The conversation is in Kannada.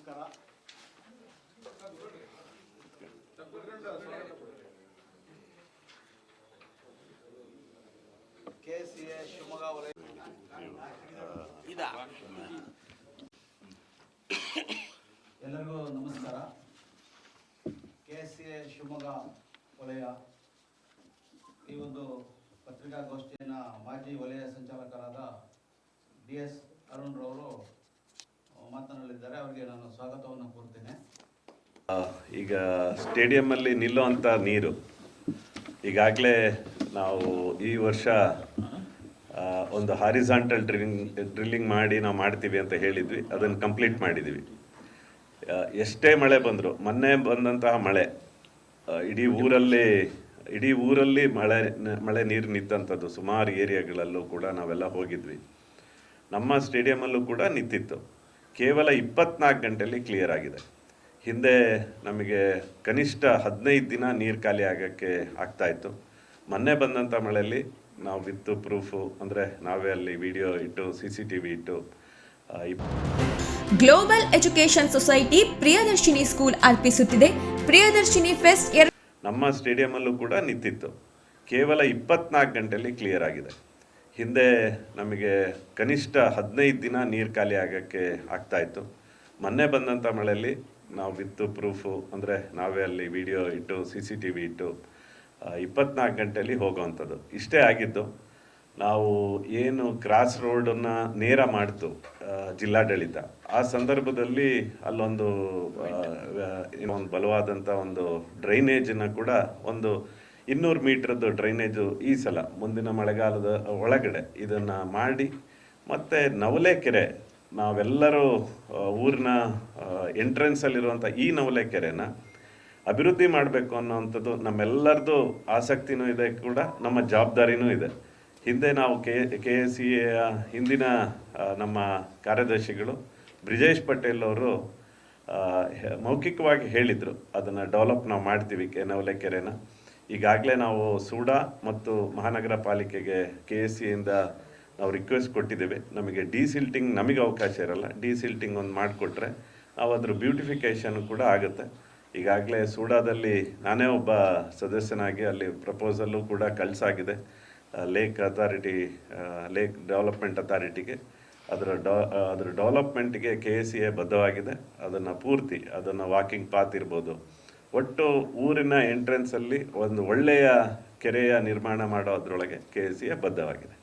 ನಮಸ್ಕಾರ. ಕೆ ಸಿ ಎ ಶಿವಮೊಗ್ಗ ವಲಯ ಎಲ್ಲರಿಗೂ ನಮಸ್ಕಾರ. ಕೆ ಸಿ ಎ ಶಿವಮೊಗ್ಗ ವಲಯ ಈ ಒಂದು ಪತ್ರಿಕಾಗೋಷ್ಠಿಯನ್ನು ಮಾಜಿ ವಲಯ ಸಂಚಾಲಕರಾದ ಡಿ ಎಸ್ ಅರುಣ್ ರವರು ಮಾತನಾಡಲಿದ್ದಾರೆ, ಅವರಿಗೆ ನಾನು ಸ್ವಾಗತವನ್ನು ಕೋರ್ತೇನೆ ಈಗ ಸ್ಟೇಡಿಯಮ್ಮಲ್ಲಿ ನಿಲ್ಲುವಂಥ ನೀರು, ಈಗಾಗಲೇ ನಾವು ಈ ವರ್ಷ ಒಂದು ಹಾರಿಸಾಂಟಲ್ ಡ್ರಿಲ್ಲಿಂಗ್ ಡ್ರಿಲ್ಲಿಂಗ್ ಮಾಡಿ ನಾವು ಮಾಡ್ತೀವಿ ಅಂತ ಹೇಳಿದ್ವಿ, ಅದನ್ನು ಕಂಪ್ಲೀಟ್ ಮಾಡಿದ್ವಿ ಎಷ್ಟೇ ಮಳೆ ಬಂದರೂ, ಮೊನ್ನೆ ಬಂದಂತಹ ಮಳೆ ಇಡೀ ಊರಲ್ಲಿ ಇಡೀ ಊರಲ್ಲಿ ಮಳೆ ಮಳೆ ನೀರು ನಿಂತಂಥದ್ದು, ಸುಮಾರು ಏರಿಯಾಗಳಲ್ಲೂ ಕೂಡ ನಾವೆಲ್ಲ ಹೋಗಿದ್ವಿ. ನಮ್ಮ ಸ್ಟೇಡಿಯಮಲ್ಲೂ ಕೂಡ ನಿಂತಿತ್ತು. ಕೇವಲ ಇಪ್ಪತ್ನಾಲ್ಕು ಗಂಟೆಯಲ್ಲಿ ಕ್ಲಿಯರ್ ಆಗಿದೆ. ಹಿಂದೆ ನಮಗೆ ಕನಿಷ್ಠ ಹದಿನೈದು ದಿನ ನೀರು ಖಾಲಿ ಆಗೋಕ್ಕೆ ಆಗ್ತಾಯಿತ್ತು ಮೊನ್ನೆ ಬಂದಂಥ ಮಳೆಯಲ್ಲಿ ನಾವು ವಿತ್ ಪ್ರೂಫು ಅಂದರೆ ನಾವೇ ಅಲ್ಲಿ ವಿಡಿಯೋ ಇಟ್ಟು ಸಿ ಸಿ ಟಿ ವಿ ಇಟ್ಟು global education society Priyadarshini school ಅರ್ಪಿಸುತ್ತಿದೆ. Priyadarshini fest ನಮ್ಮ ನಮ್ಮ ಸ್ಟೇಡಿಯಮಲ್ಲೂ ಕೂಡ ನಿಂತಿತ್ತು. ಕೇವಲ ಇಪ್ಪತ್ನಾಲ್ಕು ಗಂಟೆಯಲ್ಲಿ ಕ್ಲಿಯರ್ ಆಗಿದೆ. ಹಿಂದೆ ನಮಗೆ ಕನಿಷ್ಠ ಹದಿನೈದು ದಿನ ನೀರು ಖಾಲಿ ಆಗೋಕ್ಕೆ ಆಗ್ತಾಯಿತ್ತು ಮೊನ್ನೆ ಬಂದಂಥ ಮಳೆಯಲ್ಲಿ ನಾವು ವಿತ್ ಪ್ರೂಫು ಅಂದರೆ ನಾವೇ ಅಲ್ಲಿ ವಿಡಿಯೋ ಇಟ್ಟು ಸಿ ಸಿ ಟಿ ವಿ ಇಟ್ಟು ಇಪ್ಪತ್ನಾಲ್ಕು ಗಂಟೆಯಲ್ಲಿ ಹೋಗೋವಂಥದ್ದು. ಇಷ್ಟೇ ಆಗಿದ್ದು, ನಾವು ಏನು ಕ್ರಾಸ್ ರೋಡನ್ನು ನೇರ ಮಾಡ್ತು ಜಿಲ್ಲಾಡಳಿತ. ಆ ಸಂದರ್ಭದಲ್ಲಿ ಅಲ್ಲೊಂದು ಒಂದು ಬಲವಾದಂಥ ಒಂದು ಡ್ರೈನೇಜನ್ನು ಕೂಡ ಒಂದು ಇನ್ನೂರು ಮೀಟ್ರದ್ದು ಡ್ರೈನೇಜು ಈ ಸಲ, ಮುಂದಿನ ಮಳೆಗಾಲದ ಒಳಗಡೆ ಇದನ್ನು ಮಾಡಿ, ಮತ್ತು ನವಲೆ ಕೆರೆ ನಾವೆಲ್ಲರೂ ಊರಿನ ಎಂಟ್ರೆನ್ಸಲ್ಲಿರುವಂಥ ಈ ನವಲೆ ಕೆರೆನ ಅಭಿವೃದ್ಧಿ ಮಾಡಬೇಕು ಅನ್ನೋವಂಥದ್ದು ನಮ್ಮೆಲ್ಲರದ್ದು ಆಸಕ್ತಿನೂ ಇದೆ ಕೂಡ, ನಮ್ಮ ಜವಾಬ್ದಾರಿನೂ ಇದೆ. ಹಿಂದೆ ನಾವು ಕೆ ಕೆ ಎಸ್ ಸಿ ಎಯ ಹಿಂದಿನ ನಮ್ಮ ಕಾರ್ಯದರ್ಶಿಗಳು ಬ್ರಿಜೇಶ್ ಪಟೇಲ್ ಅವರು ಮೌಖಿಕವಾಗಿ ಹೇಳಿದರು, ಅದನ್ನು ಡೆವಲಪ್ ನಾವು ಮಾಡ್ತೀವಿ ಕೆ ನವಲೆ ಕೆರೆನ ಈಗಾಗಲೇ ನಾವು ಸೂಡಾ ಮತ್ತು ಮಹಾನಗರ ಪಾಲಿಕೆಗೆ ಕೆ ಎಸ್ ಸಿಯಿಂದ ನಾವು ರಿಕ್ವೆಸ್ಟ್ ಕೊಟ್ಟಿದ್ದೇವೆ. ನಮಗೆ ಡಿ ಸಿಲ್ಟಿಂಗ್ ನಮಗೆ ಅವಕಾಶ ಇರಲ್ಲ. ಡಿ ಸಿಲ್ಟಿಂಗ್ ಒಂದು ಮಾಡಿಕೊಟ್ರೆ ನಾವು ಅದ್ರ ಬ್ಯೂಟಿಫಿಕೇಷನ್ ಕೂಡ ಆಗುತ್ತೆ. ಈಗಾಗಲೇ ಸೂಡಾದಲ್ಲಿ ನಾನೇ ಒಬ್ಬ ಸದಸ್ಯನಾಗಿ ಅಲ್ಲಿ ಪ್ರಪೋಸಲ್ಲು ಕೂಡ ಕಳಿಸಾಗಿದೆ. ಲೇಕ್ ಅಥಾರಿಟಿ ಲೇಕ್ ಡೆವಲಪ್ಮೆಂಟ್ ಅಥಾರಿಟಿಗೆ ಅದರ ಡ ಅದರ ಡೆವಲಪ್ಮೆಂಟ್ಗೆ ಕೆ ಎ ಸಿ ಎ ಬದ್ಧವಾಗಿದೆ. ಅದನ್ನು ಪೂರ್ತಿ, ಅದನ್ನು ವಾಕಿಂಗ್ ಪಾತ್ ಇರ್ಬೋದು. ಒಟ್ಟು ಊರಿನ ಎಂಟ್ರೆನ್ಸಲ್ಲಿ ಒಂದು ಒಳ್ಳೆಯ ಕೆರೆಯ ನಿರ್ಮಾಣ ಮಾಡೋದ್ರೊಳಗೆ ಕೆ ಎ ಬದ್ಧವಾಗಿದೆ.